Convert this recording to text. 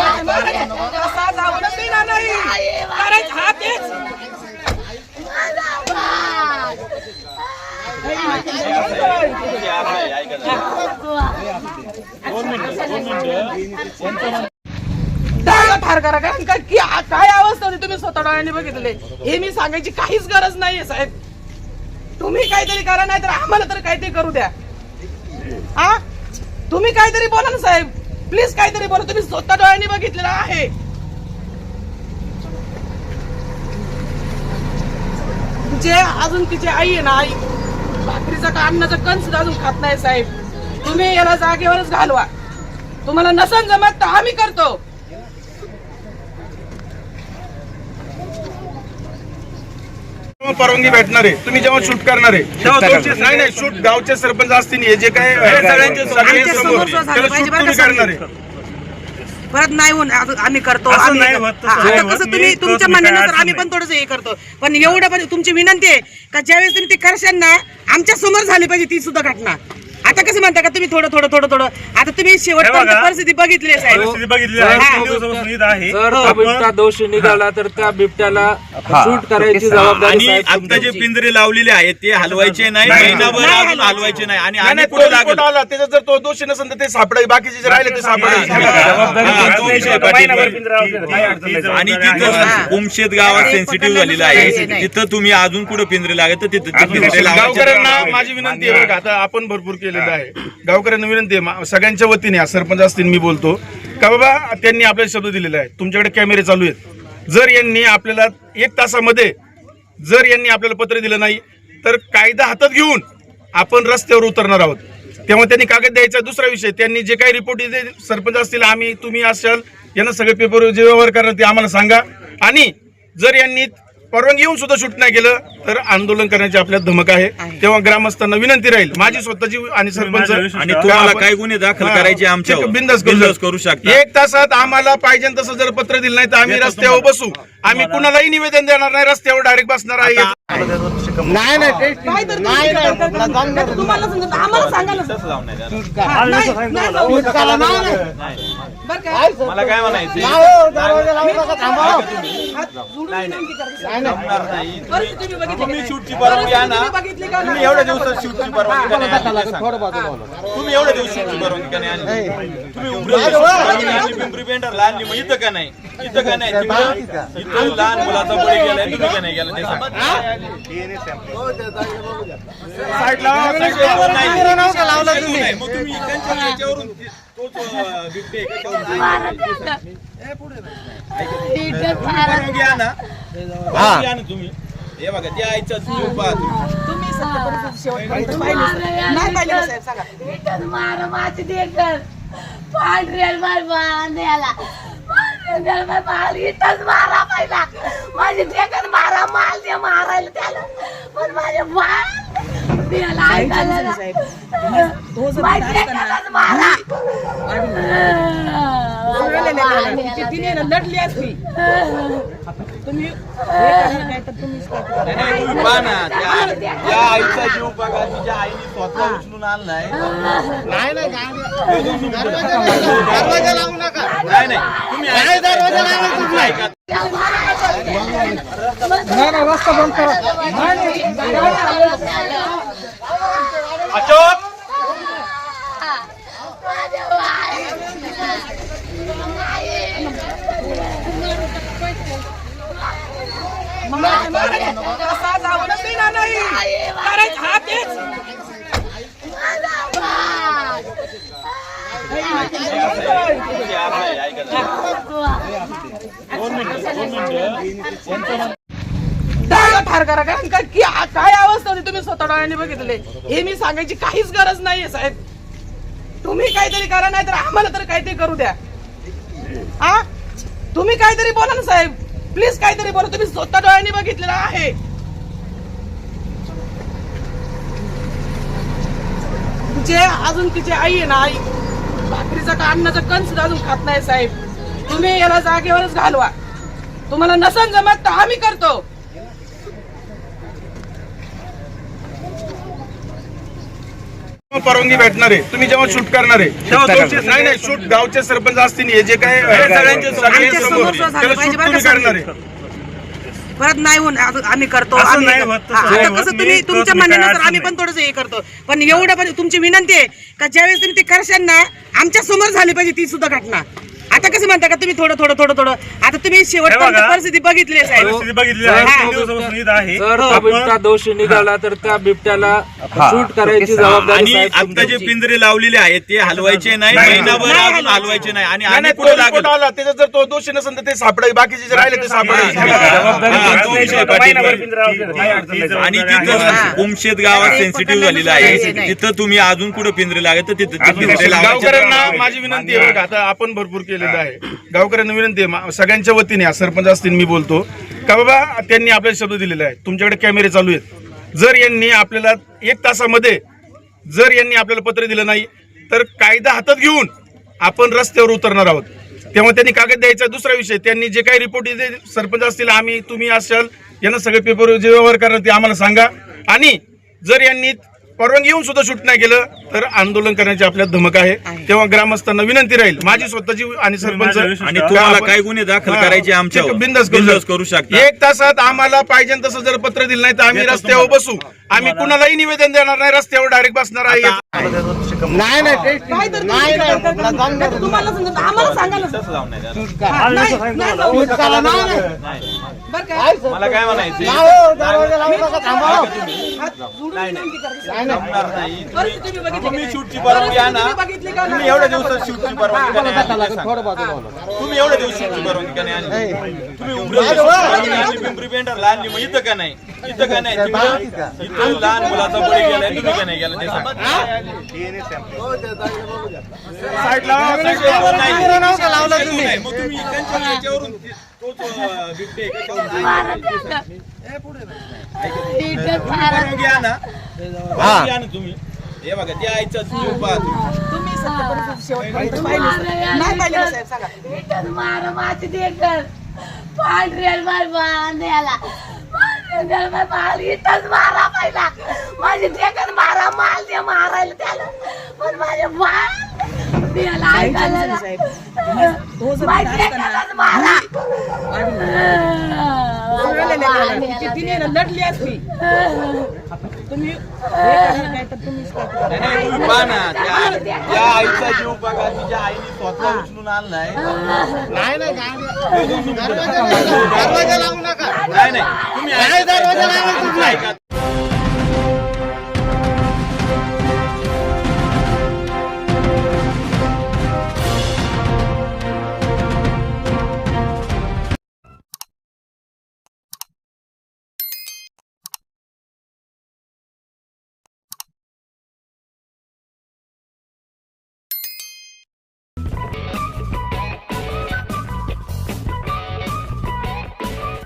असा जाऊन देणार नाही हा तेच ठार करा कारण की काय अवस्था होती तुम्ही स्वतः डोळ्यांनी बघितले हे मी सांगायची काहीच गरज नाहीये साहेब तुम्ही काहीतरी करा नाही तर आम्हाला तर काहीतरी करू द्या हा तुम्ही काहीतरी बोला ना साहेब. प्लीज काहीतरी बोला तुम्ही स्वतः डोळ्यांनी बघितलेलं आहे. जे अजून तिची आई आहे ना आई. भाकरीचा का अन्नाचा कण सुद्धा अजून खात नाही साहेब. तुम्ही याला जागेवरच घालवा. तुम्हाला नसन जमत तर आम्ही करतो. परवानगी भेटणार आहे तुम्ही जेव्हा शूट करणार आहे तेव्हा तुमचे नाही नाही शूट गावचे सरपंच असतील हे जे काय सगळ्यांचे सगळे आमच्यासमोर समोर झालं त्याला पाहिजे शूट बरं तुम्ही का करणार आहे परत नाही होऊन आम्ही करतो असं आम्ही नाही होत, करतो. तसं हा, नाही आता होत. कसं तुम्ही तुमच्या मी काय म्हणण्यानुसार अडचण आम्ही. पण थोडंसं हे करतो पण एवढं पण तुमची विनंती आहे का ज्यावेळेस तुम्ही ते करशाल ना आमच्यासमोर झाली पाहिजे ती सुद्धा घटना आता कसं म्हणता का तुम्ही थोडं थोडं थोडं थोडं आता तुम्ही शेवटपर्यंत बघा. परिस्थिती बघितली आहे साहेब परिस्थिती बघितली आहे हा. तीन दिवसापासून इथं आहे जर बिबटा दोषी निघाला तर त्या बिबट्याला शूट करायची जबाबदारी आणि साहेब आता जे तुमची. पिंजरे लावलेले आहेत ते हलवायचे नाही नाही, महिनाभर नाही अजून हलवायचे. हलवायचे नाही आणि आणि लागेल आला त्याच्यात जर तो दोषी नसेल तर ते बाकीचे जे राहिले ते हा, विषय पाटील महिनाभर. पिंजरा. काही अडचण नाही. आणि. तिथं उमशेत गावात सेन्सिटिव्ह झालेलं आहे तिथं तुम्ही अजून कुठे पिंजरे लागत तर तिथं ते पिंजरे लावायचे गावकऱ्यांना माझी विनंती आहे बरं का, आता आपण भरपूर केलेलं आहे. गावकऱ्यांना विनंती आहे मा- सगळ्यांच्या वतीने सरपंच असतील मी बोलतो. का बाबा त्यांनी आपल्याला शब्द दिलेला आहे तुमच्याकडे कॅमेरे चालू आहेत. जर यांनी आपल्याला एक तासामध्ये जर यांनी आपल्याला पत्र दिलं नाही तर कायदा हातात घेऊन आपण रस्त्यावर उतरणार आहोत. तेव्हा त्यांनी कागद द्यायचा दुसरा विषय त्यांनी जे काही रिपोर्ट सरपंच असतील आम्ही तुम्ही असाल यांना सगळे पेपर जे व्यवहार करणार ते आम्हाला सांगा. आणि जर यांनी परवानगी येऊन सुद्धा शूट नाही केलं तर आंदोलन करण्याची आपल्यात धमक आहे तेव्हा ग्रामस्थांना विनंती राहील माझी स्वतःची आणि सरपंच आणि तुम्हाला काय गुन्हे दाखल करायचे आमच्यावर बिंदास बिनधास्त करू शकता एक तासात आम्हाला पाहिजे तसं जर पत्र दिलं नाही तर आम्ही रस्त्यावर बसू आम्ही कुणालाही निवेदन देणार नाही रस्त्यावर डायरेक्ट बसणार आहे नाही तुम्हाला आम्हाला. हा? मला काय म्हणायचं जमणार नाही तुम्ही बघितली तुम्ही का शूटची? परवानगी आणा तुम्ही बघितली का तुम्ही नाही? एवढ्या दिवसात शूटची परवानगी का नाही आणली ते सांगा. तुम्ही एवढ्या दिवस शूटची परवानगी का नाही आणली तुम्ही उमरेला शूटची परवानगी आणली पिंपरी पेंढरला आणली मग इथं का नाही इथं का नाही तिकडं इथं लहान मुलाचा बळी गेलाय तुम्ही का नाही गेला ते सांगा नाही. नाही, मग तुम्ही याच्यावरून तोच, बिबटे तुम्ही हे. बघा त्या आईचा जीव पहा तुम्ही. तुम्ही सत्य परिस्थिती शेवटपर्यंत पाहिली असेल. नाही पाहिली ना साहेब सांगा. इथंच मारा माझी देखर. पांढऱ्या मार बांध्याला पांढऱ्या मार माल इथंच मारा पहिला. माझी देखर मारा माल दे मारायला त्याला. पण माझे बाळ त्याला ऐकायला ना. तो जर माझी तिथं असता देखरच मारा सगळं लिहिलेलं आहे. ती- तिने ना लढली असती. तुम्ही हे करणार नाही तर तुम्हीच करता. नाही, नाही, तुम्ही आईचा जीव बघा तिच्या आईने स्वतः उचलून आणलाय नाही नाही तुम्ही ऐका. ऐका अशोक फार देणार नाही हा तेच ठार करा कारण की काय अवस्था होती तुम्ही स्वतः डोळ्याने बघितले? हे मी सांगायची काहीच गरज नाहीये साहेब. तुम्ही काहीतरी करा नाही तर आम्हाला तर काहीतरी करू द्या. हा? तुम्ही काहीतरी बोला ना साहेब. प्लीज काहीतरी बोला. तुम्ही स्वतः डोळ्यांनी बघितलेलं आहे. जे अजून तिची आई आहे ना आई. भाकरीचा का अन्नाचा कण सुद्धा अजून खात नाही साहेब. तुम्ही याला जागेवरच घालवा. तुम्हाला नसन जमत तर आम्ही करतो. परवानगी भेटणार आहे तुम्ही जेव्हा शूट करणार आहे नाही नाही शूट गावचे सरपंच असतील हे जे काय सगळ्यांचे करणार आहे. परत नाही होऊन आम्ही करतो आम्ही आता. कसं तुम्ही तुमच्या म्हणण्यानुसार आम्ही. पण थोडंसं हे करतो. पण एवढं पण तुमची विनंती आहे का ज्यावेळेस तुम्ही ते करशाल ना आमच्यासमोर झाली पाहिजे ती सुद्धा घटना. आता कसं म्हणता का तुम्ही थोडं थोडं थोडं थोडं? आता तुम्ही शेवटपर्यंत. परिस्थिती बघितली आहे. साहेब परिस्थिती बघितली जर आहे. हा. तीन दिवसापासून इथं आहे. जर तो आपण- बिबटा दोषी निघाला तर त्या बिबट्याला शूट करायची जबाबदारी आणि साहेब आता जे तुमची. पिंजरे लावलेले आहेत ते हलवायचे नाही. महिनाभर नाही अजून हलवायचे. हलवायचे नाही. आणि कुठं तो लागेल आला त्याच्यात जर तो दोषी नसेल तर ते सापडेल. बाकीचे जे राहिले ते हा, विषय पाटील आणि तिथं कुमशेत गावात सेन्सिटिव्ह झालेलं आहे. तिथं तुम्ही अजून कुठे पिंजरे लागत तर तिथं ते पिंजरे गावकऱ्यांना लावायचे माझी विनंती आहे बरं का, आता आपण भरपूर केलेलं आहे. गावकऱ्यांना विनंती आहे. मा- सगळ्यांच्या वतीने सरपंच असतील मी बोलतो. का बाबा त्यांनी आपल्याला शब्द दिलेला आहे तुमच्याकडे कॅमेरे चालू आहेत. जर यांनी आपल्याला एक तासामध्ये जर यांनी आपल्याला पत्र दिलं नाही तर कायदा हातात घेऊन आपण रस्त्यावर उतरणार आहोत. तेव्हा त्यांनी कागद द्यायचा दुसरा विषय त्यांनी जे काही रिपोर्ट सरपंच असतील आम्ही तुम्ही असाल यांना सगळे पेपर जे व्यवहार करणार ते आम्हाला सांगा. आणि जर यांनी परवानगी येऊन सुद्धा शूट नाही केलं तर आंदोलन करण्याची आपल्यात धमक आहे. तेव्हा ग्रामस्थांना विनंती राहील. माझी स्वतःची आणि सरपंच आणि तुम्हाला काय गुन्हे दाखल करायचे आमच्यावर? बिंदास करू शकता. एक तासात आम्हाला पाहिजे तसं जर पत्र दिलं नाही तर आम्ही रस्त्यावर बसू. आम्ही कुणालाही निवेदन देणार नाही रस्त्यावर डायरेक्ट बसणार आहे नाही नाही ते- काय तर नाही नाही तुम्ही तुम्हाला आम्हाला? मला काय म्हणायचं? शूटची परवानगी आणा. तुम्ही बघितली का तुम्ही नाही? एवढ्या दिवसात शूटची परवानगी का नाही. तुम्ही एवढ्या दिवस शूटची परवानगी का नाही आणली? तुम्ही आणली, पिंपरी पेंढरला आणली मग इथं का नाही? इथं का नाही? इथं लहान मुलाचा बळी गेलाय तुम्ही का नाही गेला ते सांगा. साईड लावा, साईड लावा. नाही, नाही, मग तुम्ही याच्यावरून तोच बिबटे तुम्ही हे बघा त्या आईचा जीव पहा तुम्ही. तुम्ही सत्य परिस्थिती शेवटपर्यंत पाहिलीच नाही. नाही पाहिली ना साहेब सांगा इथंच मारा माझी मार बांध्याला पांढऱ्या मार माल इथंच मारा पहिला. माझी देखर मारा माल दे मारायला त्याला. पण माझे त्याला ऐकायला. तो मारा. ती- तिने लढली असती तुम्ही त्या त्या आईचा जीव बघा तिच्या आईने स्वतः उचलून आणलाय. नाही नाही लावू नका. नाही. नाही तुम्ही. ऐका.